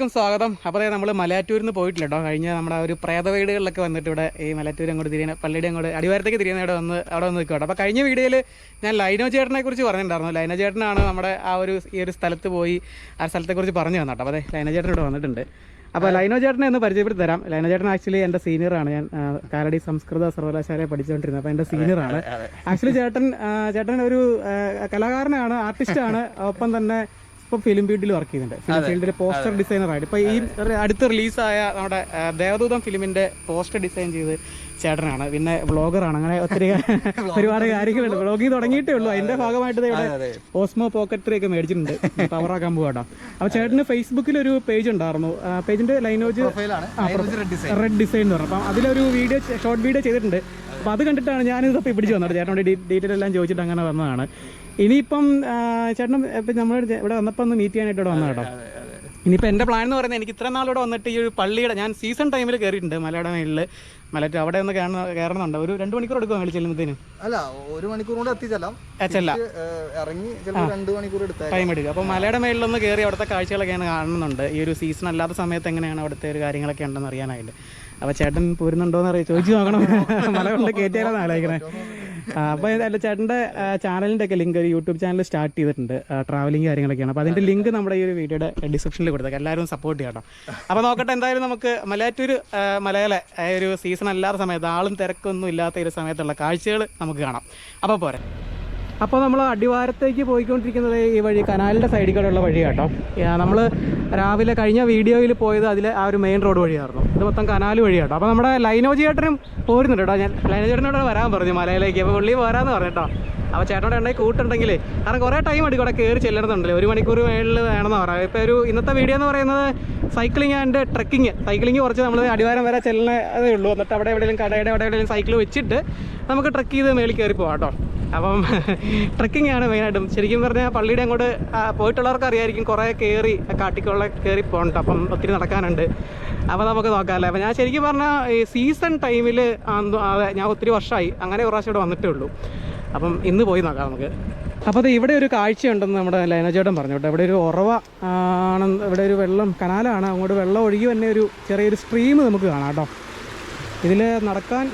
എല്ലാവർക്കും സ്വാഗതം. അപ്പോൾ നമ്മൾ മലയാറ്റൂരിൽ നിന്ന് പോയിട്ടില്ല കേട്ടോ കഴിഞ്ഞ നമ്മുടെ ആ ഒരു പ്രേത വീടുകളിലൊക്കെ വന്നിട്ട് ഇവിടെ ഈ മലയാറ്റൂർ അങ്ങോട്ട് തിരിയുന്ന പള്ളിയുടെ അങ്ങോട്ട് അടിവാരത്തേക്ക് തിരിയുന്ന ഇവിടെ വന്ന് അവിടെ വന്ന് നിൽക്കുക അപ്പോൾ കഴിഞ്ഞ വീഡിയോയിൽ ഞാൻ ലൈനോ ചേട്ടനെ കുറിച്ച് പറഞ്ഞിട്ടുണ്ടായിരുന്നു. ലൈനോ ചേട്ടനാണ് നമ്മുടെ ആ ഒരു ഈ ഒരു സ്ഥലത്ത് പോയി ആ സ്ഥലത്തെക്കുറിച്ച് പറഞ്ഞു തന്നു കേട്ടോ അപ്പോൾ അതെ ലൈനോ ചേട്ടൻ ഇവിടെ വന്നിട്ടുണ്ട്. അപ്പോൾ ലൈനോ ചേട്ടനെ ഒന്ന് പരിചയപ്പെടുത്തി തരാം ലൈനോ ചേട്ടൻ ആക്ച്വലി എന്റെ സീനിയറാണ് ഞാൻ കാലടി സംസ്കൃത സർവകലാശാലയെ പഠിച്ചുകൊണ്ടിരുന്നത്. അപ്പോൾ എന്റെ സീനിയറാണ് ആക്ച്വലി ചേട്ടൻ ചേട്ടൻ ഒരു കലാകാരനാണ് ആർട്ടിസ്റ്റാണ് ഒപ്പം തന്നെ ഇപ്പോൾ ഫിലിം ഫീൽഡിൽ വർക്ക് ചെയ്യുന്നുണ്ട്. ഫിലിം ഫീൽഡിൽ പോസ്റ്റർ ഡിസൈനർ ആയിട്ട്. ഇപ്പൊ ഈ അടുത്ത റിലീസായ നമ്മുടെ ദേവദൂതം ഫിലിമിന്റെ പോസ്റ്റർ ഡിസൈൻ ചെയ്ത് ചേട്ടനാണ്. പിന്നെ വ്ളോഗറാണ് അങ്ങനെ ഒത്തിരി ഒരുപാട് കാര്യങ്ങളുണ്ട്. വ്ളോഗിങ് തുടങ്ങിയിട്ടേ ഉള്ളൂ. അതിന്റെ ഭാഗമായിട്ട് ഇവിടെ ഓസ്മോ പോക്കറ്റ് ത്രീ ഒക്കെ മേടിച്ചിട്ടുണ്ട്. പവർ ആക്കാൻ പോകാട്ടോ അപ്പൊ ചേട്ടന് ഫേസ്ബുക്കിൽ ഒരു പേജ് ഉണ്ടായിരുന്നു. പേജിന്റെ ലൈനോജ് റെഡ് ഡിസൈൻ എന്ന് പറഞ്ഞു അപ്പം അതിലൊരു വീഡിയോ ഷോർട്ട് വീഡിയോ ചെയ്തിട്ടുണ്ട്. അപ്പൊ അത് കണ്ടിട്ടാണ് ഞാനിതൊക്കെ പിടിച്ചു വന്നത്. ചേട്ടനോട് ഡീറ്റെയിൽ എല്ലാം ചോദിച്ചിട്ട് അങ്ങനെ വന്നതാണ്. ഇനിയിപ്പം ചേട്ടനും ചേട്ടൻ ഇപ്പം നമ്മൾ ഇവിടെ വന്നപ്പോൾ ഒന്ന് മീറ്റ് ചെയ്യാനായിട്ട് ഇവിടെ വന്ന കേട്ടോ ഇനിയിപ്പോൾ എന്റെ പ്ലാൻ എന്ന് പറയുന്നത് എനിക്ക് ഇത്ര നാളിവിടെ വന്നിട്ട് ഈ ഒരു പള്ളിയുടെ ഞാൻ സീസൺ ടൈമിൽ കയറിയിട്ടുണ്ട് മലയുടെ മേളിൽ മലറ്റ് അവിടെ ഒന്ന് കയറണം കയറണമെന്നുണ്ട് ഒരു രണ്ട് മണിക്കൂർ എടുക്കും മേളിൽ ചെല്ലുമ്പോഴത്തേനും അല്ല ഒരു മണിക്കൂർ കൊണ്ട് എത്തിച്ചെല്ലാം. ഇറങ്ങി രണ്ട് മണിക്കൂർ ടൈം എടുക്കുക അപ്പോൾ മലയുടെ മേളിലൊന്ന് കയറി അവിടുത്തെ കാഴ്ചകളൊക്കെയാണ് കാണുന്നുണ്ട്. ഈ ഒരു സീസൺ അല്ലാത്ത സമയത്ത് എങ്ങനെയാണ് അവിടുത്തെ ഒരു കാര്യങ്ങളൊക്കെ ഉണ്ടെന്ന് അറിയാനായിട്ട്. അപ്പോൾ ചേട്ടൻ പോരുന്നുണ്ടോ എന്ന് അറിയാം. ചോദിച്ചു നോക്കണം. മല കൊണ്ട് കയറ്റിയാലാണ് ആലോചിക്കണേ. അപ്പോൾ അല്ല ചേട്ടന്റെ ചാനലിന്റെ ഒക്കെ ലിങ്ക് യൂട്യൂബ് ചാനൽ സ്റ്റാർട്ട് ചെയ്തിട്ടുണ്ട്. ട്രാവലിംഗ് കാര്യങ്ങളൊക്കെയാണ്. അപ്പോൾ അതിന്റെ ലിങ്ക് നമ്മുടെ ഈ ഒരു വീഡിയോയുടെ ഡിസ്ക്രിപ്ഷനിൽ കൊടുത്തേക്ക്. എല്ലാവരും സപ്പോർട്ട് ചെയ്യാം അപ്പൊ അപ്പോൾ നോക്കട്ടെ എന്തായാലും നമുക്ക് മലയാറ്റൂർ മലയാള ഒരു സീസൺ അല്ലാത്ത സമയത്ത് ആളും തിരക്കൊന്നും ഇല്ലാത്ത ഒരു സമയത്തുള്ള കാഴ്ചകൾ നമുക്ക് കാണാം. അപ്പോൾ പോരെ. അപ്പോൾ നമ്മൾ അടിവാരത്തേക്ക് പോയിക്കൊണ്ടിരിക്കുന്നത് ഈ വഴി കനാലിന്റെ സൈഡിൽ ഉള്ള വഴി കേട്ടോ നമ്മൾ രാവിലെ കഴിഞ്ഞ വീഡിയോയിൽ പോയത് അതിൽ ആ ഒരു മെയിൻ റോഡ് വഴിയായിരുന്നു. ഇത് മൊത്തം കനാല് വഴി കേട്ടോ അപ്പോൾ നമ്മുടെ ലൈനോജി ചേട്ടനും പോരുന്നുണ്ട് കേട്ടോ. ഞാൻ ലൈനോ ചേട്ടനോട് വരാൻ പറഞ്ഞു മലയിലേക്ക്. അപ്പോൾ പുള്ളി പോരാന്ന് പറഞ്ഞു കേട്ടോ അപ്പോൾ ചേട്ടനോട് ഉണ്ടെങ്കിൽ കൂട്ടുണ്ടെങ്കിൽ കാരണം കുറേ ടൈം അടി കൂടെ കയറി ചെല്ലണമെന്നുണ്ടല്ലോ ഒരു മണിക്കൂർ മേളിൽ വേണമെന്ന് പറയാം. ഇപ്പൊ ഒരു ഇന്നത്തെ വീഡിയോ എന്ന് പറയുന്നത് സൈക്ലിംഗ് ആൻഡ് ട്രക്കിങ് സൈക്ലിംഗ് കുറച്ച് നമ്മൾ അടിവാരം വരെ ചെല്ലണേ ഉള്ളൂ. എന്നിട്ട് അവിടെ എവിടെയെങ്കിലും കടയുടെ എവിടെ എവിടെയെങ്കിലും സൈക്കിൾ വെച്ചിട്ട് നമുക്ക് ട്രക്ക് ചെയ്ത് മേളിൽ കയറി പോകാം കേട്ടോ. അപ്പം ട്രക്കിംഗ് ആണ് മെയിനായിട്ടും ശരിക്കും പറഞ്ഞാൽ പള്ളിയുടെ അങ്ങോട്ട് പോയിട്ടുള്ളവർക്ക് അറിയായിരിക്കും കുറേ കയറി കാട്ടിക്കുള്ള കയറി പോകണ്ട അപ്പം ഒത്തിരി നടക്കാനുണ്ട്. അപ്പോൾ നമുക്ക് നോക്കാമല്ലേ അപ്പം ഞാൻ ശരിക്കും പറഞ്ഞാൽ ഈ സീസൺ ടൈമിൽ ഞാൻ ഒത്തിരി വർഷമായി അങ്ങനെ ഒരു പ്രാവശ്യം ഇവിടെ വന്നിട്ടേ ഉള്ളൂ. അപ്പം ഇന്ന് പോയി നോക്കാം നമുക്ക്. അപ്പോൾ ഇവിടെ ഒരു കാഴ്ചയുണ്ടെന്ന് നമ്മുടെ ലൈനചേട്ടൻ പറഞ്ഞു കേട്ടോ. ഇവിടെ ഒരു ഉറവ ആണെന്ന് ഇവിടെ ഒരു വെള്ളം കനാലാണ്. അങ്ങോട്ട് വെള്ളം ഒഴുകി തന്നെ ഒരു ചെറിയൊരു സ്ട്രീം നമുക്ക് കാണാം കേട്ടോ. ഇതിൽ നടക്കാൻ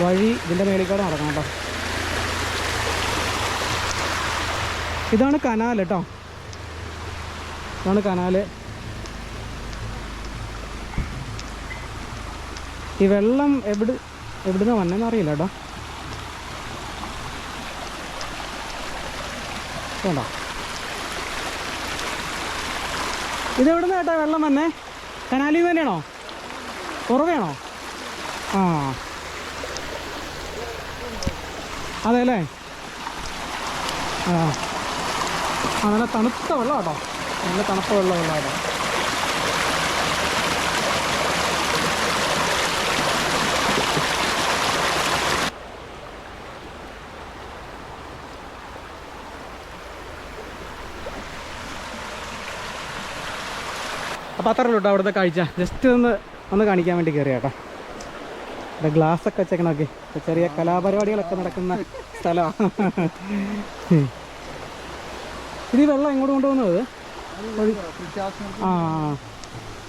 വഴി ഇതിന്റെ മേളിക്കൂടെ കൂടെ നടക്കണം കേട്ടോ. ഇതാണ് കനാൽ കേട്ടോ. ഇതാണ് കനാൽ. ഈ വെള്ളം എവിടെ എവിടുന്ന വന്നെന്ന് അറിയില്ല കേട്ടോ. വേണ്ട. ഇത് എവിടുന്ന കേട്ടോ വെള്ളം വന്നേ? കനാലിൽ തന്നെയാണോ? കുറവാണോ? ആ. അതെ അല്ലേ ആ നല്ല തണുത്ത വെള്ളം കേട്ടോ നല്ല തണുത്ത വെള്ളം വെള്ളമാട്ടോ അപ്പോൾ അത്ര ഉള്ളൂ കേട്ടോ അവിടുത്തെ കാഴ്ച. ജസ്റ്റ് ഒന്ന് ഒന്ന് കാണിക്കാൻ വേണ്ടി കയറി കേട്ടോ ഇവിടെ ഗ്ലാസ് ഒക്കെ വെച്ചേക്കണൊക്കെ ചെറിയ കലാപരിപാടികളൊക്കെ നടക്കുന്ന സ്ഥലമാണ് ഇത് വെള്ളം എങ്ങോട്ട് കൊണ്ടുപോകുന്നത്? ആ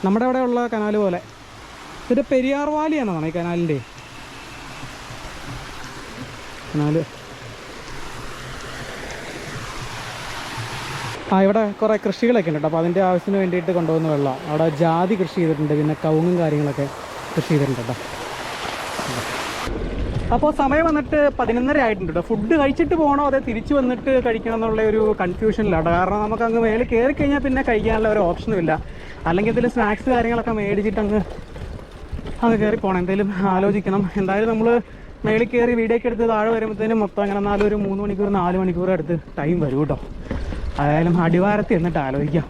നമ്മുടെ ഇവിടെ ഉള്ള കനാല് പോലെ. ഇത് പെരിയാർ വാലിയാണോ ഈ കനാലിന്റെ കനാല് ആ ഇവിടെ കുറേ കൃഷികളൊക്കെ ഉണ്ട് കേട്ടോ. അപ്പോൾ അതിന്റെ ആവശ്യത്തിന് വേണ്ടിയിട്ട് കൊണ്ടുപോകുന്ന വെള്ളം. അവിടെ ജാതി കൃഷി ചെയ്തിട്ടുണ്ട്. പിന്നെ കവുങ്ങും കാര്യങ്ങളൊക്കെ കൃഷി ചെയ്തിട്ടുണ്ട് കേട്ടോ. അപ്പോൾ സമയം വന്നിട്ട് പതിനൊന്നര ആയിട്ടുണ്ട് കേട്ടോ ഫുഡ് കഴിച്ചിട്ട് പോകണോ അതെ തിരിച്ചു വന്നിട്ട് കഴിക്കണം എന്നുള്ള ഒരു കൺഫ്യൂഷനിലാണ് കാരണം നമുക്ക് അങ്ങ് മേളിൽ കയറി കഴിഞ്ഞാൽ പിന്നെ കഴിക്കാനുള്ള ഒരു ഓപ്ഷനും ഇല്ല. അല്ലെങ്കിൽ എന്തെങ്കിലും സ്നാക്സ് കാര്യങ്ങളൊക്കെ മേടിച്ചിട്ട് അങ്ങ് അങ്ങ് കയറി പോകണം എന്തെങ്കിലും ആലോചിക്കണം. എന്തായാലും നമ്മൾ മേളിൽ കയറി വീഡിയോ ഒക്കെ എടുത്ത് താഴെ വരുമ്പോഴത്തേനും മൊത്തം അങ്ങനെ നാലൊരു മൂന്ന് മണിക്കൂർ നാല് മണിക്കൂർ അടുത്ത് ടൈം വരും കേട്ടോ അതായാലും അടിവാരത്തിൽ എന്നിട്ട് ആലോചിക്കാം.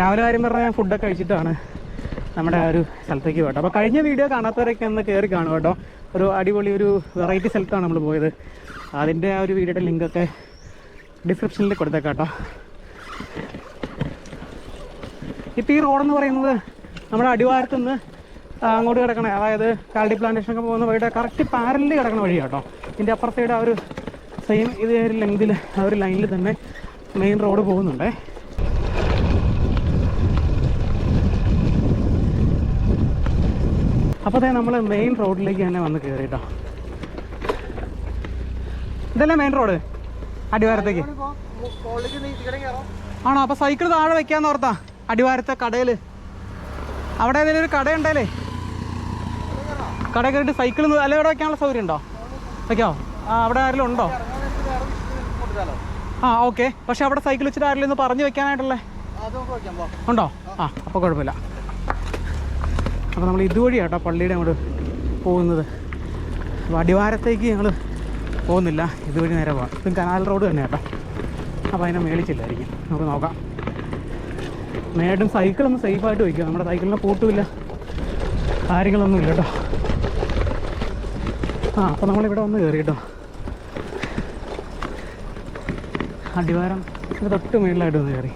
രാവിലെ കാര്യം പറഞ്ഞാൽ ഞാൻ ഫുഡൊക്കെ കഴിച്ചിട്ടാണ്. നമ്മുടെ ആ ഒരു സ്ഥലത്തേക്ക് പോകട്ടെ. അപ്പോൾ കഴിഞ്ഞ വീഡിയോ കാണാത്തവരൊക്കെ ഒന്ന് കയറി കാണും കേട്ടോ. ഒരു അടിപൊളി ഒരു വെറൈറ്റി സ്ഥലത്താണ് നമ്മൾ പോയത്. അതിന്റെ ആ ഒരു വീഡിയോയുടെ ലിങ്കൊക്കെ ഡിസ്ക്രിപ്ഷനിൽ കൊടുത്തേക്കാം കേട്ടോ. ഇപ്പോൾ ഈ റോഡെന്ന് പറയുന്നത് നമ്മുടെ അടിവാരത്ത് നിന്ന് അങ്ങോട്ട് കിടക്കണേ അതായത് കാൽഡി പ്ലാന്റേഷൻ ഒക്കെ പോകുന്ന വഴിയുടെ കറക്റ്റ് പാരലിൽ കിടക്കണ വഴി കേട്ടോ. ഇതിന്റെ അപ്പുറത്തേടെ ആ ഒരു സെയിം ഇത് ഒരു ലെങ്തിൽ ആ ഒരു ലൈനിൽ തന്നെ മെയിൻ റോഡ് പോകുന്നുണ്ടേ. അപ്പോൾ തന്നെ നമ്മൾ മെയിൻ റോഡിലേക്ക് തന്നെ വന്ന് കയറി കേട്ടോ ഇതല്ലേ മെയിൻ റോഡ് അടിവാരത്തേക്ക്. ആണോ? അപ്പോൾ സൈക്കിൾ താഴെ വെക്കാന്ന് ഓർത്താ. അടിവാരത്തെ കടയിൽ അവിടെ ഏതെങ്കിലും ഒരു കട ഉണ്ടല്ലേ? കട കയറിയിട്ട് സൈക്കിൾ അല്ല ഇവിടെ വെക്കാനുള്ള സൗകര്യം ഉണ്ടോ? ആ അവിടെ ആരെങ്കിലും ഉണ്ടോ? ആ ഓക്കെ പക്ഷെ അവിടെ സൈക്കിൾ വെച്ചിട്ട് ആരെങ്കിലും ഒന്ന് പറഞ്ഞു വെക്കാനായിട്ടല്ലേ ഉണ്ടോ? ആ അപ്പോൾ കുഴപ്പമില്ല. അപ്പോൾ നമ്മൾ ഇതുവഴിയാണ് കേട്ടോ പള്ളിയുടെ അങ്ങോട്ട് പോകുന്നത്. അപ്പോൾ അടിവാരത്തേക്ക് ഞങ്ങൾ പോകുന്നില്ല. ഇതുവഴി നേരെ പോകാം ഇതും കനാൽ റോഡ് തന്നെ കേട്ടോ അപ്പോൾ അതിനെ മേളിച്ചില്ലായിരിക്കും നമുക്ക് നോക്കാം. മേടും സൈക്കിളൊന്നും സേഫായിട്ട് വയ്ക്കുക. നമ്മുടെ സൈക്കിളിനെ പൂട്ടുമില്ല കാര്യങ്ങളൊന്നും ഇല്ല കേട്ടോ. ആ അപ്പോൾ നമ്മളിവിടെ വന്ന് കയറി കേട്ടോ അടിവാരം തൊട്ട് മേളിലായിട്ട് വന്ന് കയറി.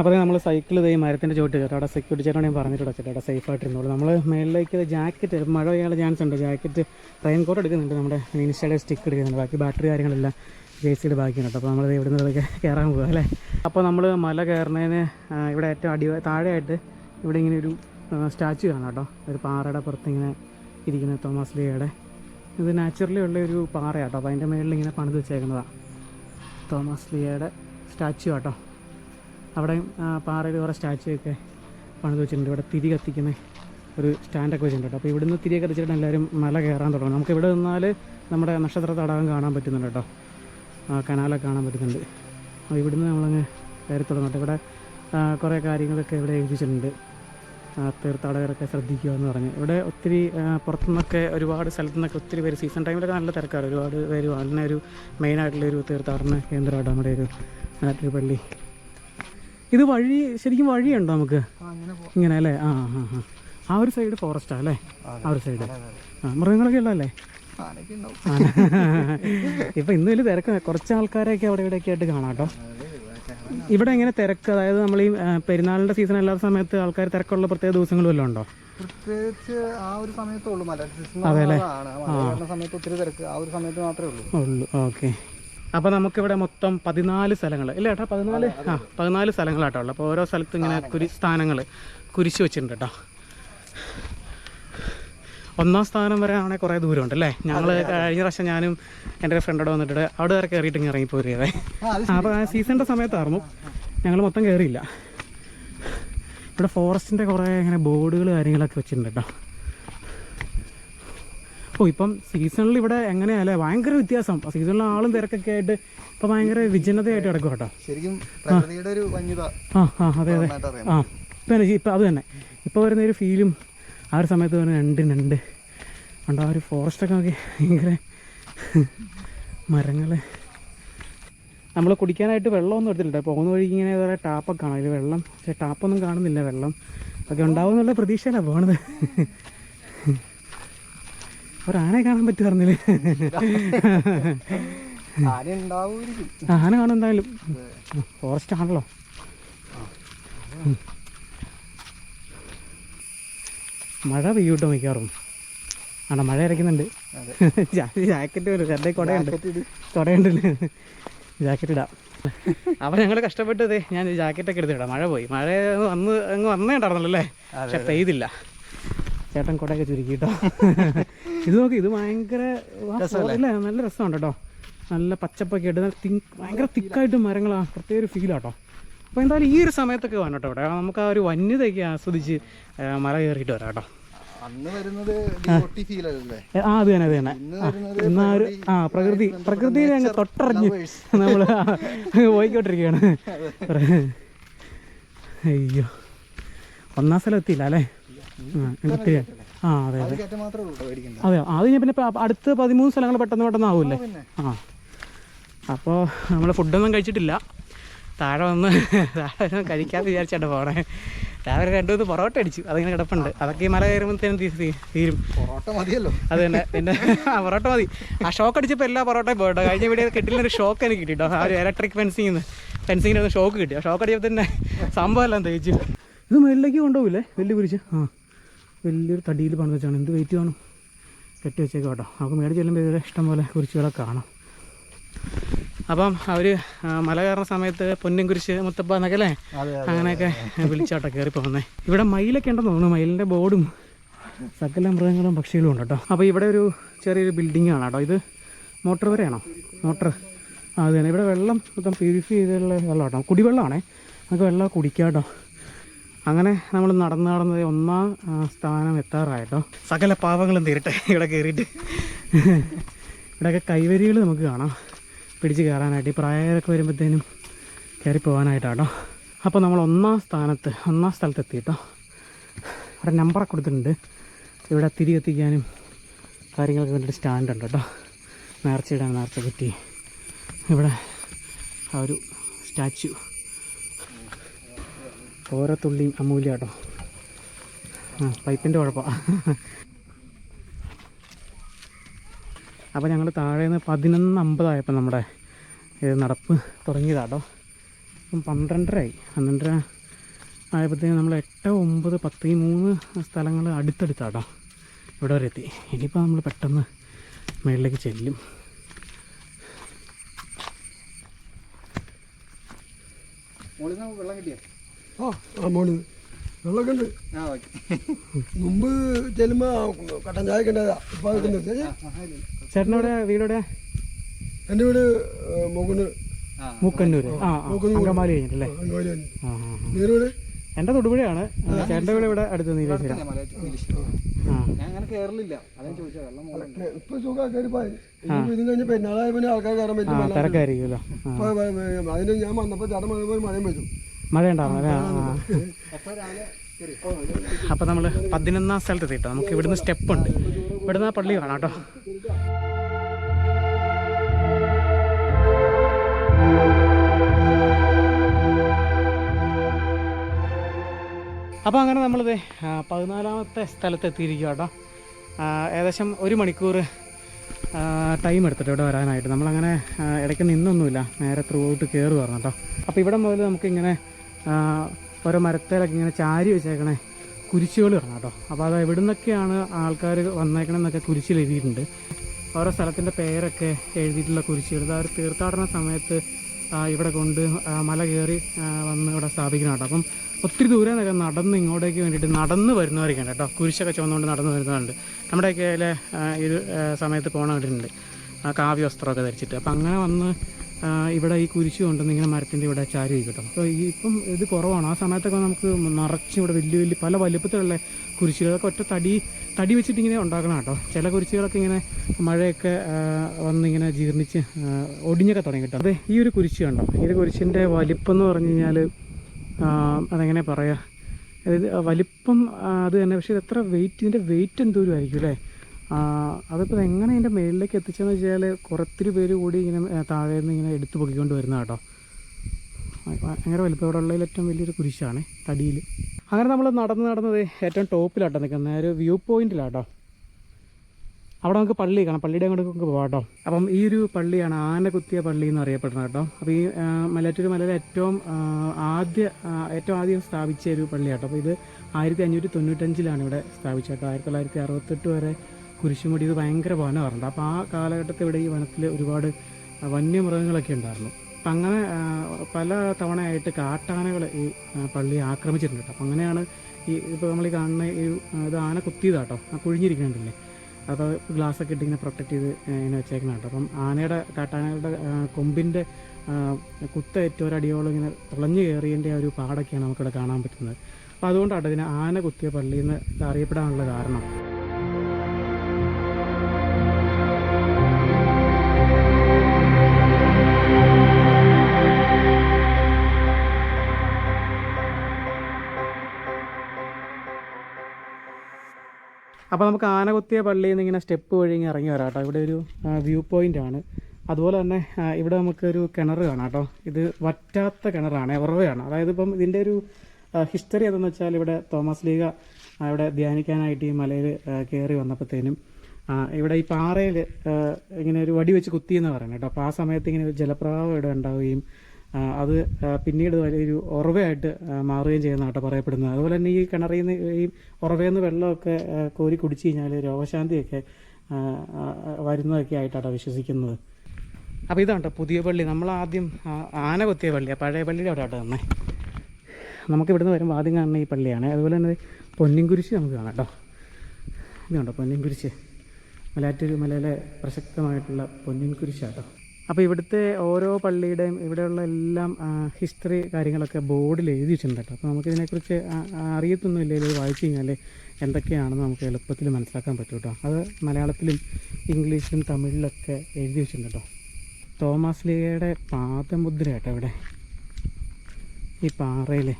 അപ്പോൾ നമ്മൾ സൈക്കിൾ ഇതേ മരത്തിന്റെ ചോട്ട് കയറി. അവിടെ സെക്യൂരിറ്റി ചേട്ടനെ പറഞ്ഞിട്ട് വെച്ചിട്ട് അവിടെ സേഫ് ആയിട്ടിരുന്നുള്ളൂ നമ്മൾ മേളിലേക്ക് ജാക്കറ്റ് മഴ പെയ്യാനുള്ള ചാൻസ് ഉണ്ട്. ജാക്കറ്റ് റെയിൻ കോട്ട് എടുക്കുന്നുണ്ട്. നമ്മുടെ ഇൻസ്റ്റയുടെ സ്റ്റിക്ക് എടുക്കുന്നുണ്ട്. ബാക്കി ബാറ്ററി കാര്യങ്ങളെല്ലാം ജെ സിയുടെ ബാക്കിയുണ്ട്. അപ്പോൾ നമ്മൾ ഇവിടെ നിന്ന് കയറാൻ പോകുക അല്ലേ? അപ്പോൾ നമ്മൾ മല കയറുന്നതിന് ഇവിടെ ഏറ്റവും അടി താഴെയായിട്ട് ഇവിടെ ഇങ്ങനെ ഒരു സ്റ്റാച്ചു കാണാം കേട്ടോ. ഒരു പാറയുടെ പുറത്ത് ഇങ്ങനെ ഇരിക്കുന്ന തോമസ് ലിയയുടെ ഇത് നാച്ചുറലി ഉള്ള ഒരു പാറയാട്ടോ. അപ്പോൾ അതിന്റെ മേളിൽ ഇങ്ങനെ പണിത് വെച്ചേക്കുന്നതാണ് തോമസ് ലിയയുടെ സ്റ്റാച്ചു ആട്ടോ. അവിടെ പാറയിൽ കുറേ സ്റ്റാച്ചുവൊക്കെ പണിത് വെച്ചിട്ടുണ്ട്. ഇവിടെ തിരി കത്തിക്കുന്ന ഒരു സ്റ്റാൻഡൊക്കെ വെച്ചിട്ടുണ്ട് അപ്പോൾ ഇവിടുന്ന് തിരി കത്തിച്ചിട്ട് എല്ലാവരും മല കയറാൻ തുടങ്ങും. നമുക്ക് ഇവിടെ നിന്നാൽ നമ്മുടെ നക്ഷത്ര തടാകം കാണാൻ പറ്റുന്നുണ്ട് കേട്ടോ. കനാലൊക്കെ കാണാൻ പറ്റുന്നുണ്ട്. അപ്പോൾ ഇവിടുന്ന് നമ്മളങ്ങ് കയറി തുടങ്ങട്ടെ ഇവിടെ കുറേ കാര്യങ്ങളൊക്കെ ഇവിടെ എഴുതിച്ചിട്ടുണ്ട്. തീർത്ഥാടകരൊക്കെ ശ്രദ്ധിക്കുക എന്ന് പറഞ്ഞു. ഇവിടെ ഒത്തിരി പുറത്തുനിന്നൊക്കെ ഒരുപാട് സ്ഥലത്തു നിന്നൊക്കെ ഒത്തിരി പേര് സീസൺ ടൈമിലൊക്കെ നല്ല തിരക്കാണ്. ഒരുപാട് പേര് അതിനെ ഒരു മെയിനായിട്ടുള്ളൊരു തീർത്ഥാടന കേന്ദ്രമാണ് നമ്മുടെ ഒരു നാട്ടിൽ പള്ളി ഇത് വഴി ശരിക്കും വഴിയുണ്ടോ നമുക്ക്? ഇങ്ങനെ അല്ലേ? ആ ആ ആ. ആ ഒരു സൈഡ് ഫോറസ്റ്റാ അല്ലേ? ആ ഒരു സൈഡ് മൃഗങ്ങളൊക്കെ ഉള്ളതല്ലേ? ഇപ്പൊ ഇന്ന് വലിയ തിരക്ക്. കുറച്ച് ആൾക്കാരെയൊക്കെ അവിടെ ഇവിടെയൊക്കെ ആയിട്ട് കാണാം കേട്ടോ. ഇവിടെ എങ്ങനെ തിരക്ക്? അതായത് നമ്മൾ ഈ പെരുന്നാളിന്റെ സീസൺ അല്ലാത്ത സമയത്ത് ആൾക്കാർ തിരക്കുള്ള പ്രത്യേക ദിവസങ്ങളും വല്ലതും ഉണ്ടോ? പ്രത്യേകിച്ച് ആ ഒരു സമയത്തേ ഉള്ളൂ. മല സീസൺ ആണ് മല സമയത്ത് ഒത്തിരി തിരക്ക്. ആ ഒരു സമയത്ത് മാത്രമേ ഉള്ളൂ. ഉള്ളു. ഓക്കെ. അപ്പോൾ നമുക്കിവിടെ മൊത്തം പതിനാല് സ്ഥലങ്ങൾ ഇല്ല ഏട്ടാ? പതിനാല്? ആ പതിനാല് സ്ഥലങ്ങളാട്ടോ ഉള്ളത്. അപ്പോൾ ഓരോ സ്ഥലത്ത് ഇങ്ങനെ കുരി സ്ഥാനങ്ങൾ കുരിശ് വെച്ചിട്ടുണ്ട് കേട്ടോ ഒന്നാം സ്ഥാനം വരെ ആണെങ്കിൽ കുറേ ദൂരമുണ്ട് അല്ലേ? ഞങ്ങൾ കഴിഞ്ഞ പ്രാവശ്യം ഞാനും എന്റെ ഒരു ഫ്രണ്ടോട് വന്നിട്ട് അവിടെ വരെ കയറിയിട്ട് ഇങ്ങനെ ഇറങ്ങി പോരുകയെ ആ അത് അപ്പോൾ ആ സീസണിന്റെ സമയത്തായിരുന്നു ഞങ്ങൾ മൊത്തം കയറിയില്ല ഇവിടെ ഫോറസ്റ്റിന്റെ കുറേ ഇങ്ങനെ ബോർഡുകൾ കാര്യങ്ങളൊക്കെ വെച്ചിട്ടുണ്ട് കേട്ടോ ഓ ഇപ്പം സീസണിൽ ഇവിടെ എങ്ങനെയല്ലേ ഭയങ്കര വ്യത്യാസം. സീസണിൽ ആളും തിരക്കൊക്കെ ആയിട്ട് ഇപ്പം ഭയങ്കര വിജനതയായിട്ട് കിടക്കും കേട്ടോ. ശരിക്കും പ്രകൃതിയുടെ ഒരു വന്യത ആ ആ അതെ അതെ. ആ ഇപ്പം ഇപ്പം അത് തന്നെ. ഇപ്പോൾ വരുന്ന ഒരു ഫീലും ആ ഒരു സമയത്ത് വരുന്ന രണ്ട് രണ്ട്. ഉണ്ട് ആ ഒരു ഫോറസ്റ്റൊക്കെ നോക്കി. ഭയങ്കര മരങ്ങൾ നമ്മൾ കുടിക്കാനായിട്ട് വെള്ളമൊന്നും എടുത്തിട്ടില്ല. പോകുന്ന വഴിക്ക് ഇങ്ങനെ കുറേ ടാപ്പൊക്കെ കാണാം. അതിൽ വെള്ളം പക്ഷേ ടാപ്പൊന്നും കാണുന്നില്ല വെള്ളം. ഒക്കെ ഉണ്ടാവും എന്നുള്ള പ്രതീക്ഷയിലാണ് പോണത്. ഒരാനെ കാണാൻ പറ്റുമായിരുന്നില്ലേ ആന കാണും എന്തായാലും. ഫോറസ്റ്റ് ആണല്ലോ. മഴ പെയ്യൂട്ടോ മിക്കാറും ആണോ മഴ ഇറക്കുന്നുണ്ട് ജാക്കറ്റ് വരും എന്റെ കുടയുണ്ട്. കുടയുണ്ടല്ലേ ജാക്കറ്റ് ഇടാം. അപ്പോൾ ഞങ്ങൾ കഷ്ടപ്പെട്ടത് ഞാൻ ജാക്കറ്റൊക്കെ എടുത്തിടാം മഴ പോയി. മഴ വന്ന് അങ്ങ് വന്നേ ഉണ്ടായിരുന്നല്ലോ അല്ലേ? പക്ഷെ പെയ്തില്ല. ചേട്ടൻ കുടയൊക്കെ ചുരുക്കി കേട്ടോ ഇത് നോക്കി ഇത് ഭയങ്കര അല്ലേ? നല്ല രസമാണ് കേട്ടോ നല്ല പച്ചപ്പൊക്കെ ആയിട്ട് നല്ല തിങ്ക് ഭയങ്കര തിക്കായിട്ട് മരങ്ങളാണ് പ്രത്യേക ഒരു ഫീലാട്ടോ അപ്പോൾ എന്തായാലും ഈ ഒരു സമയത്തൊക്കെ വേണം കേട്ടോ ഇവിടെ. നമുക്ക് ആ ഒരു വന്യതയൊക്കെ ആസ്വദിച്ച് മല കയറിയിട്ട് വരാം കേട്ടോ. അന്ന് വരുന്നത് ആ. അത് തന്നെ അത് തന്നെ. ഇന്ന് എന്നാ ഒരു ആ പ്രകൃതി പ്രകൃതിയിൽ അങ്ങ് തൊട്ടറിഞ്ഞ് നമ്മൾ പോയിക്കൊണ്ടിരിക്കുകയാണ്. അയ്യോ. ഒന്നാം സ്ഥലം എത്തിയില്ല അല്ലേ? ആ ഒത്തിരി ആ അതെ അത്. ഞാൻ പിന്നെ അടുത്ത് പതിമൂന്ന് സ്ഥലങ്ങൾ പെട്ടെന്ന് പെട്ടെന്ന് ആവൂല്ലേ? ആ. അപ്പോൾ നമ്മൾ ഫുഡൊന്നും കഴിച്ചിട്ടില്ല. താഴെ വന്ന് താഴെ വന്ന് കഴിക്കാമെന്ന് വിചാരിച്ചാണ് പോണേ. രാവിലെ രണ്ടു മൂന്ന് പൊറോട്ട അടിച്ചു. അതിങ്ങനെ കിടപ്പുണ്ട്. അതൊക്കെ ഈ മല കയറുമ്പോഴത്തേനും തീരും. പൊറോട്ട മതിയല്ലോ. അത് തന്നെ. പിന്നെ ആ പൊറോട്ട മതി. ആ ഷോക്ക് അടിച്ചപ്പോൾ എല്ലാ പൊറോട്ടയും പോയിട്ടോ. കഴിഞ്ഞ വീഡിയോ കിട്ടില്ല ഒരു ഷോക്ക് എനിക്ക് കിട്ടിട്ടോ. ആ ഒരു ഇലക്ട്രിക് ഫെൻസിങ് ഫെൻസിങ്ങിന് ഒരു ഷോക്ക് കിട്ടി. ആ ഷോക്ക് അടിച്ചപ്പോൾ തന്നെ സംഭവം എല്ലാം തേച്ചു. ഇത് മേളിലേക്ക് കൊണ്ടുപോകില്ലേ വലിയ കുരിച്ച് ആ. വലിയൊരു തടിയിൽ പണി വെച്ചാണ്. എന്ത് വെയിറ്റ് കാണും കെട്ടി വെച്ചേക്കാം കേട്ടോ. നമുക്ക് മേടിച്ച് ചെല്ലുമ്പോൾ ഇവരെ ഇഷ്ടംപോലെ കുരിശുകളെ കാണാം. അപ്പം അവർ മല കയറുന്ന സമയത്ത് പൊന്നും കുരിശ് മുത്തപ്പ എന്നൊക്കെ അല്ലേ? അങ്ങനെയൊക്കെ വിളിച്ചാട്ടോ കയറി പോകുന്നത് ഇവിടെ മയിലൊക്കെ ഉണ്ടെന്ന് തോന്നുന്നു. മയിലിന്റെ ബോർഡും സകല മൃഗങ്ങളും പക്ഷികളും ഉണ്ട് കേട്ടോ. അപ്പോൾ ഇവിടെ ഒരു ചെറിയൊരു ബിൽഡിംഗ് ആണ് കേട്ടോ. ഇത് മോട്ടർ വരെയാണോ? മോട്ടർ. അത് തന്നെ ഇവിടെ വെള്ളം മൊത്തം പ്യൂരിഫൈ ചെയ്തുള്ള വെള്ളം കേട്ടോ കുടിവെള്ളമാണേ. നമുക്ക് വെള്ളം കുടിക്കാം കേട്ടോ. അങ്ങനെ നമ്മൾ നടന്ന് നടന്നത് ഒന്നാം സ്ഥാനം എത്താറായിട്ടോ. സകല പാവങ്ങളും തീരട്ടെ. ഇവിടെ കയറിയിട്ട്. ഇവിടെയൊക്കെ കൈവരികൾ നമുക്ക് കാണാം. പിടിച്ച് കയറാനായിട്ട് ഈ പ്രായമൊക്കെ വരുമ്പോഴത്തേനും കയറി പോകാനായിട്ടാട്ടോ. അപ്പോൾ നമ്മൾ ഒന്നാം സ്ഥാനത്ത് ഒന്നാം സ്ഥലത്ത് എത്തിയിട്ടോ. അവിടെ നമ്പറൊക്കെ കൊടുത്തിട്ടുണ്ട്. ഇവിടെ തിരി എത്തിക്കാനും കാര്യങ്ങളൊക്കെ വേണ്ടിയിട്ട് സ്റ്റാൻഡ് ഉണ്ട് കേട്ടോ. നേർച്ചയിടാൻ നേർച്ച കുറ്റി ഇവിടെ ആ ഒരു സ്റ്റാച്ചു ഓരോ തുള്ളിയും അമൂല്യ കേട്ടോ ആ പൈപ്പിന്റെ കുഴപ്പമാണ് അപ്പോൾ ഞങ്ങൾ താഴേന്ന് നിന്ന് പതിനൊന്ന് അമ്പതായപ്പോൾ നമ്മുടെ നടപ്പ് തുടങ്ങിയതാട്ടോ. ഇപ്പം പന്ത്രണ്ടരയായി. പന്ത്രണ്ടര ആയപ്പോഴത്തേക്കും നമ്മൾ എട്ട് ഒമ്പത് പത്ത് മൂന്ന് സ്ഥലങ്ങൾ അടുത്തടുത്താട്ടോ ഇവിടെ വരെ എത്തി. ഇനിയിപ്പോൾ നമ്മൾ പെട്ടെന്ന് മേളിലേക്ക് ചെല്ലും. വെള്ളം കിട്ടിയോ? ആ ആ വെള്ളമൊക്കെ ഉണ്ട്. മുമ്പ് ചെല്ലുമ്പോൾ കട്ടൻ ചായ ഒക്കെ ഉണ്ടായതാ ഇപ്പം അതൊക്കെ നിർത്തി ചേട്ടനവിടെ വീടെവിടെ എന്റെ വീട് മോക്കുന്ന്. ആ മൂക്കന്നൂർ ആ അങ്കമാലി കഴിഞ്ഞിട്ടല്ലേ. നിങ്ങളുടെ വീട്? എന്റെ തൊടുപുഴയാണ്. ചേട്ടന്റെ വീട് ഇവിടെ അടുത്ത് നീലേശ്വരം. തിരക്കായിരിക്കുമല്ലോ. അതിന് ഞാൻ വന്നപ്പോൾ ചേട്ടൻ മഴ മഴയും പറ്റും മഴ എപ്പോൾ അപ്പോൾ നമ്മൾ പതിനൊന്നാം സ്ഥലത്ത് എത്തിയിട്ടോ നമുക്ക് ഇവിടുന്ന് സ്റ്റെപ്പ് ഉണ്ട് ഇവിടുന്ന് ആ പള്ളി കാണാം കേട്ടോ. അപ്പോൾ അങ്ങനെ നമ്മളിത് പതിനാലാമത്തെ സ്ഥലത്ത് എത്തിയിരിക്കുക കേട്ടോ ഏകദേശം ഒരു മണിക്കൂർ ടൈം എടുത്തിട്ട് ഇവിടെ വരാനായിട്ട്. നമ്മളങ്ങനെ ഇടയ്ക്ക് നിന്നൊന്നുമില്ല. നേരെ ത്രൂ ഔട്ട് കയറുമായിരുന്നു കേട്ടോ. അപ്പോൾ ഇവിടെ മുതൽ നമുക്കിങ്ങനെ ഓരോ മരത്തേലൊക്കെ ഇങ്ങനെ ചാരി വെച്ചേക്കണേ കുരിശുകൾ കാണാം കേട്ടോ. അപ്പോൾ അത് എവിടെ നിന്നൊക്കെയാണ് ആൾക്കാർ വന്നേക്കണമെന്നൊക്കെ കുരിശിൽ എഴുതിയിട്ടുണ്ട്. ഓരോ സ്ഥലത്തിന്റെ പേരൊക്കെ എഴുതിയിട്ടുള്ള കുരിശുകൾ. ഇത് ആ ഒരു തീർത്ഥാടന സമയത്ത് ഇവിടെ കൊണ്ട് മല കയറി വന്ന് ഇവിടെ സ്ഥാപിക്കണം കേട്ടോ. അപ്പം ഒത്തിരി ദൂരെ നിന്നൊക്കെ നടന്ന് ഇങ്ങോട്ടേക്ക് വേണ്ടിയിട്ട് നടന്ന് വരുന്നവരൊക്കെയാണ് കേട്ടോ. കുരിശൊക്കെ ചുവന്നുകൊണ്ട് നടന്ന് വരുന്നവരുണ്ട്. നമ്മുടെയൊക്കെ അതിലെ ഈ സമയത്ത് പോകണവരുണ്ട് കാവ്യ വസ്ത്രമൊക്കെ ധരിച്ചിട്ട്. അപ്പം അങ്ങനെ വന്ന് ഇവിടെ ഈ കുരിശ് കൊണ്ടുവന്ന് ഇങ്ങനെ മരത്തിന്റെ ഇവിടെ ചാരി കിട്ടും അപ്പോൾ ഈ ഇപ്പം ഇത് കുറവാണ്. ആ സമയത്തൊക്കെ നമുക്ക് നിറച്ച് ഇവിടെ വലിയ വലിയ പല വലുപ്പത്തിലുള്ള കുരിശുകളൊക്കെ ഒറ്റ തടി തടി വെച്ചിട്ട് ഇങ്ങനെ ഉണ്ടാക്കണം കേട്ടോ. ചില കുരിശുകളൊക്കെ ഇങ്ങനെ മഴയൊക്കെ വന്നിങ്ങനെ ജീർണിച്ച് ഒടിഞ്ഞൊക്കെ തുടങ്ങി കേട്ടോ. അതെ ഈ ഒരു കുരിശ് കണ്ടോ? ഈ കുരിശിന്റെ വലിപ്പം എന്ന് പറഞ്ഞു കഴിഞ്ഞാൽ അതെങ്ങനെ പറയാ? അതായത് വലിപ്പം അത് തന്നെ. പക്ഷേ ഇത് എത്ര വെയിറ്റ് ഇതിന്റെ വെയിറ്റ് എന്തോരും ആയിരിക്കും അല്ലേ? അതിപ്പോൾ എങ്ങനെ അതിന്റെ മേളിലേക്ക് എത്തിച്ചെന്ന് വെച്ചാൽ കുറത്തിരി പേര് കൂടി ഇങ്ങനെ താഴെ നിന്ന് ഇങ്ങനെ എടുത്തു പൊക്കിക്കൊണ്ട് വരുന്ന കേട്ടോ. ഭയങ്കര വലിപ്പം ഇവിടെ ഉള്ളതിൽ ഏറ്റവും വലിയൊരു കുരിശാണ് തടിയിൽ അങ്ങനെ നമ്മൾ നടന്ന് നടന്നത് ഏറ്റവും ടോപ്പിലാട്ടോ നിൽക്കുന്നത് ഒരു വ്യൂ പോയിന്റിലാട്ടോ. അവിടെ നമുക്ക് പള്ളി കാണാം പള്ളിയുടെ അങ്ങോട്ട് നമുക്ക് പോകാം കേട്ടോ. അപ്പം ഈ ഒരു പള്ളിയാണ് ആന കുത്തിയ പള്ളി എന്ന് അറിയപ്പെടുന്നത് കേട്ടോ. അപ്പോൾ ഈ മലയാറ്റൂർ മലയിലെ ഏറ്റവും ആദ്യ ഏറ്റവും ആദ്യം സ്ഥാപിച്ച ഒരു പള്ളിയാട്ടോ. അപ്പോൾ ഇത് ആയിരത്തി അഞ്ഞൂറ്റി തൊണ്ണൂറ്റഞ്ചിലാണ് ഇവിടെ സ്ഥാപിച്ചത് കേട്ടോ. ആയിരത്തി തൊള്ളായിരത്തി അറുപത്തെട്ട് വരെ കുരിശുമുടി ഇത് ഭയങ്കര വനമാറുണ്ട് അപ്പോൾ ആ കാലഘട്ടത്തിൽ ഇവിടെ ഈ വനത്തിൽ ഒരുപാട് വന്യമൃഗങ്ങളൊക്കെ ഉണ്ടായിരുന്നു. അപ്പം അങ്ങനെ പല തവണയായിട്ട് കാട്ടാനകൾ ഈ പള്ളി ആക്രമിച്ചിട്ടുണ്ട് അപ്പം അങ്ങനെയാണ് ഈ ഇപ്പോൾ നമ്മൾ ഈ കാണുന്ന ഈ ഇത് ആന കുത്തിയതാട്ടോ ആ കുഴിഞ്ഞിരിക്കുന്നുണ്ടല്ലേ. അപ്പോൾ ഗ്ലാസ് ഒക്കെ ഇട്ട് പ്രൊട്ടക്ട് ചെയ്ത് ഇങ്ങനെ വെച്ചേക്കണം കേട്ടോ. അപ്പം ആനയുടെ കാട്ടാനകളുടെ കൊമ്പിന്റെ കുത്തേറ്റ ഒരടിയോളം ഇങ്ങനെ തുളഞ്ഞു കയറിയതിന്റെ ആ ഒരു പാടൊക്കെയാണ് നമുക്കിവിടെ കാണാൻ പറ്റുന്നത്. അപ്പോൾ അതുകൊണ്ടാണ് ഇതിനെ ആന കുത്തിയ പള്ളിയിൽ നിന്ന് അറിയപ്പെടാനുള്ള കാരണം. അപ്പോൾ നമുക്ക് ആനകുത്തിയ പള്ളിയിൽ നിന്ന് ഇങ്ങനെ സ്റ്റെപ്പ് വഴി ഇങ്ങനെ ഇറങ്ങി വരാം കേട്ടോ. ഇവിടെ ഒരു വ്യൂ പോയിന്റ് ആണ്. അതുപോലെ തന്നെ ഇവിടെ നമുക്കൊരു കിണർ കാണാം കേട്ടോ. ഇത് വറ്റാത്ത കിണറാണ് ഉറവയാണ്. അതായത് ഇപ്പം ഇതിന്റെ ഒരു ഹിസ്റ്ററി എന്താണെന്ന് വെച്ചാൽ ഇവിടെ തോമസ് ലീഗ ഇവിടെ ധ്യാനിക്കാനായിട്ട് ഈ മലയിൽ കയറി വന്നപ്പോഴത്തേനും ഇവിടെ ഈ പാറയിൽ ഇങ്ങനെ ഒരു വടി വെച്ച് കുത്തിയെന്ന് പറയുന്നത് കേട്ടോ. അപ്പോൾ ആ സമയത്ത് ഇങ്ങനെ ഒരു ജലപ്രവാഹം ഇവിടെ ഉണ്ടാവുകയും അത് പിന്നീട് ഒരു ഉറവയായിട്ട് മാറുകയും ചെയ്യുന്ന കേട്ടോ പറയപ്പെടുന്നത്. അതുപോലെ തന്നെ ഈ കിണറിൽ നിന്ന് ഈ ഉറവയിൽ നിന്ന് വെള്ളമൊക്കെ കോരി കുടിച്ചു കഴിഞ്ഞാൽ രോഗശാന്തിയൊക്കെ വരുന്നതൊക്കെ ആയിട്ടാണ് വിശ്വസിക്കുന്നത്. അപ്പോൾ ഇതാണ് പുതിയ പള്ളി. നമ്മൾ ആദ്യം ആന കൊത്തിയ പള്ളിയാണ് പഴയ പള്ളിയുടെ അവിടെ ആട്ടോ തന്നെ നമുക്ക് ഇവിടുന്ന് വരുമ്പോൾ ആദ്യം കാണുന്ന ഈ പള്ളിയാണ്. അതുപോലെ തന്നെ പൊന്നിൻകുരിശ് നമുക്ക് കാണാം കേട്ടോ. ഇതുണ്ടോ പൊന്നിൻകുരിശ്? മലയാറ്റൂർ മലയിലെ പ്രസക്തമായിട്ടുള്ള പൊന്നിൻകുരിശാട്ടോ. അപ്പോൾ ഇവിടുത്തെ ഓരോ പള്ളിയുടെയും ഇവിടെയുള്ള എല്ലാം ഹിസ്റ്ററി കാര്യങ്ങളൊക്കെ ബോർഡിൽ എഴുതി വെച്ചിട്ടുണ്ട് കേട്ടോ അപ്പോൾ നമുക്കിതിനെക്കുറിച്ച് അറിയത്തൊന്നും ഇല്ലെങ്കിൽ വായിച്ചു കഴിഞ്ഞാൽ എന്തൊക്കെയാണെന്ന് നമുക്ക് എളുപ്പത്തിൽ മനസ്സിലാക്കാൻ പറ്റും കേട്ടോ. അത് മലയാളത്തിലും ഇംഗ്ലീഷിലും തമിഴിലൊക്കെ എഴുതി വെച്ചിട്ടുണ്ട് കേട്ടോ. തോമസ് ലീഗയുടെ പാദമുദ്ര കേട്ടോ ഇവിടെ. ഈ പാറയിൽ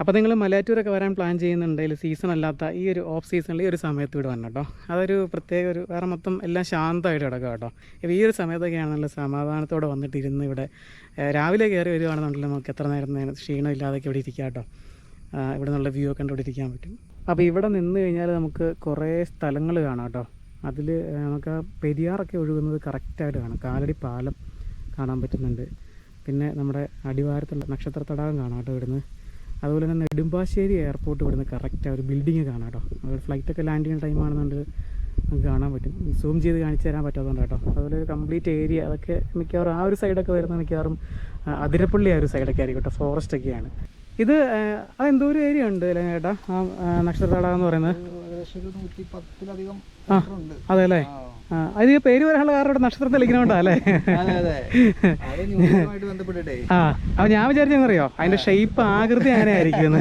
അപ്പോൾ നിങ്ങൾ മലയാറ്റൂരൊക്കെ വരാൻ പ്ലാൻ ചെയ്യുന്നുണ്ടെങ്കിൽ സീസൺ അല്ലാത്ത ഈ ഒരു ഓഫ് സീസണിൽ ഈ ഒരു സമയത്ത് ഇവിടെ വരണം അതൊരു പ്രത്യേക ഒരു വേറെ മൊത്തം എല്ലാം ശാന്തമായിട്ട് കിടക്കുക കേട്ടോ ഈ ഒരു സമയത്തൊക്കെയാണ് നല്ല സമാധാനത്തോടെ വന്നിട്ട് ഇരുന്ന് ഇവിടെ രാവിലെ കയറി വരികയാണെന്നുണ്ടെങ്കിൽ നമുക്ക് എത്ര നേരം ക്ഷീണം ഇല്ലാതൊക്കെ ഇവിടെ ഇരിക്കാം കേട്ടോ ഇവിടെ നിന്നുള്ള വ്യൂ ഒക്കെ കണ്ട് ഇവിടെ ഇരിക്കാൻ പറ്റും. അപ്പോൾ ഇവിടെ നിന്ന് കഴിഞ്ഞാൽ നമുക്ക് കുറേ സ്ഥലങ്ങൾ കാണാം കേട്ടോ അതിൽ നമുക്ക് ആ പെരിയാറൊക്കെ ഒഴുകുന്നത് കറക്റ്റായിട്ട് കാണാം. കാലടി പാലം കാണാൻ പറ്റുന്നുണ്ട്. പിന്നെ നമ്മുടെ അടിവാരത്തുള്ള നക്ഷത്ര തടാകം കാണാം കേട്ടോ ഇവിടുന്ന്. അതുപോലെ തന്നെ നെടുമ്പാശ്ശേരി എയർപോർട്ട് ഇവിടുന്ന് കറക്റ്റ് ഒരു ബിൽഡിങ് കാണാം കേട്ടോ. അവിടെ ഫ്ലൈറ്റൊക്കെ ലാൻഡ് ചെയ്യുന്ന ടൈമാണെന്നുണ്ട് നമുക്ക് കാണാൻ പറ്റും. സൂം ചെയ്ത് കാണിച്ചു തരാൻ പറ്റാത്തതുകൊണ്ട് കേട്ടോ. അതുപോലെ ഒരു കംപ്ലീറ്റ് ഏരിയ അതൊക്കെ മിക്കവാറും ആ ഒരു സൈഡൊക്കെ വരുന്ന മിക്കവാറും അതിരപ്പള്ളി ആ ഒരു സൈഡൊക്കെ ആയിരിക്കും കേട്ടോ. ഫോറസ്റ്റ് ഒക്കെയാണ്. ഇത് ആ, അതെന്തോ ഒരു ഏരിയ ഉണ്ട് അല്ലേ ചേട്ടാ ആ ആ, നക്ഷത്ര തടാകം എന്ന് പറയുന്നത്? അതെ അല്ലേ? ആ. അത് ഈ പേര് പറയാനുള്ള കാരണം ഇവിടെ നക്ഷത്രത്തിൽ ഇരിക്കണോണ്ടാ അല്ലേ? ആ അപ്പൊ ഞാൻ വിചാരിച്ചെന്നറിയോ? അതിന്റെ ഷേപ്പ് ആകൃതി അങ്ങനെ ആയിരിക്കും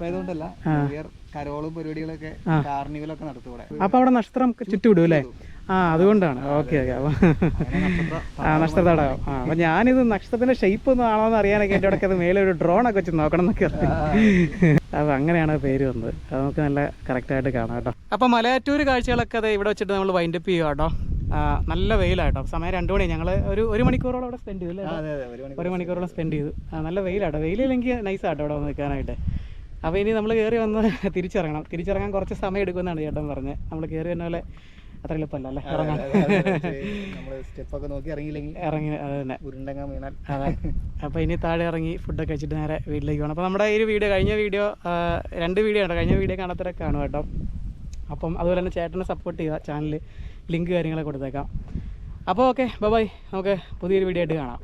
ആയതുകൊണ്ടല്ല കരോളും പരിപാടികളൊക്കെ കാർണിവലൊക്കെ നടത്തും അപ്പൊ അവിടെ നക്ഷത്രം ചുറ്റുവിടും അല്ലേ? ആ അതുകൊണ്ടാണ്. Okay okay. അപ്പൊ ആ നക്ഷത്ര തടാകം ആ അപ്പൊ ഞാനിത് നക്ഷത്രത്തിന്റെ ഷേപ്പ് ഒന്നും ആണോ എന്ന് അറിയാനൊക്കെ എന്റെ ഇടയ്ക്ക് അത് മേലെ ഒരു ഡ്രോൺ ഒക്കെ വെച്ച് നോക്കണം എന്നൊക്കെ അപ്പോൾ അങ്ങനെയാണ് പേര് വന്നത്. അത് നമുക്ക് നല്ല കറക്റ്റായിട്ട് കാണാം കേട്ടോ. അപ്പോൾ മലയാറ്റൂർ കാഴ്ചകളൊക്കെ അത് ഇവിടെ വെച്ചിട്ട് നമ്മൾ വൈൻഡപ്പ് ചെയ്യുക കേട്ടോ. നല്ല വെയിലാട്ടോ സമയം രണ്ടു മണി. ഞങ്ങൾ ഒരു ഒരു മണിക്കൂറോളം അവിടെ സ്പെൻഡ് ചെയ്തു അല്ലേ? ഒരു മണി മണിക്കൂറോളം സ്പെൻഡ് ചെയ്തു. നല്ല വെയിലാട്ടോ വെയിലില്ലെങ്കിൽ നൈസാട്ടോ അവിടെ വന്ന് നിൽക്കാനായിട്ട്. അപ്പോൾ ഇനി നമ്മൾ കയറി വന്ന് തിരിച്ചിറങ്ങണം. തിരിച്ചിറങ്ങാൻ കുറച്ച് സമയം എടുക്കുമെന്നാണ് ചേട്ടൻ പറഞ്ഞത്. നമ്മൾ കയറി വന്ന പോലെ അത്ര എളുപ്പമല്ല അല്ലേ? ഇറങ്ങാൻ. സ്റ്റെപ്പൊക്കെ നോക്കി ഇറങ്ങിയില്ലെങ്കിൽ ഇറങ്ങി അത് തന്നെ ഉരുണ്ടങ്ങാൻ വീണാൽ. അതെ. അപ്പോൾ ഇനി താഴെ ഇറങ്ങി ഫുഡൊക്കെ വെച്ചിട്ട് നേരെ വീട്ടിലേക്ക് പോകണം അപ്പോൾ നമ്മുടെ ഈ ഒരു വീഡിയോ കഴിഞ്ഞ വീഡിയോ രണ്ട് വീഡിയോ ഉണ്ട് കഴിഞ്ഞ വീഡിയോ കാണാത്തവരൊക്കെ കാണും കേട്ടോ. അപ്പം അതുപോലെ തന്നെ ചേട്ടനെ സപ്പോർട്ട് ചെയ്യുക. ചാനൽ ലിങ്ക് കാര്യങ്ങളൊക്കെ കൊടുത്തേക്കാം. അപ്പോൾ ഓക്കെ ബൈ നമുക്ക് പുതിയൊരു വീഡിയോ ആയിട്ട് കാണാം.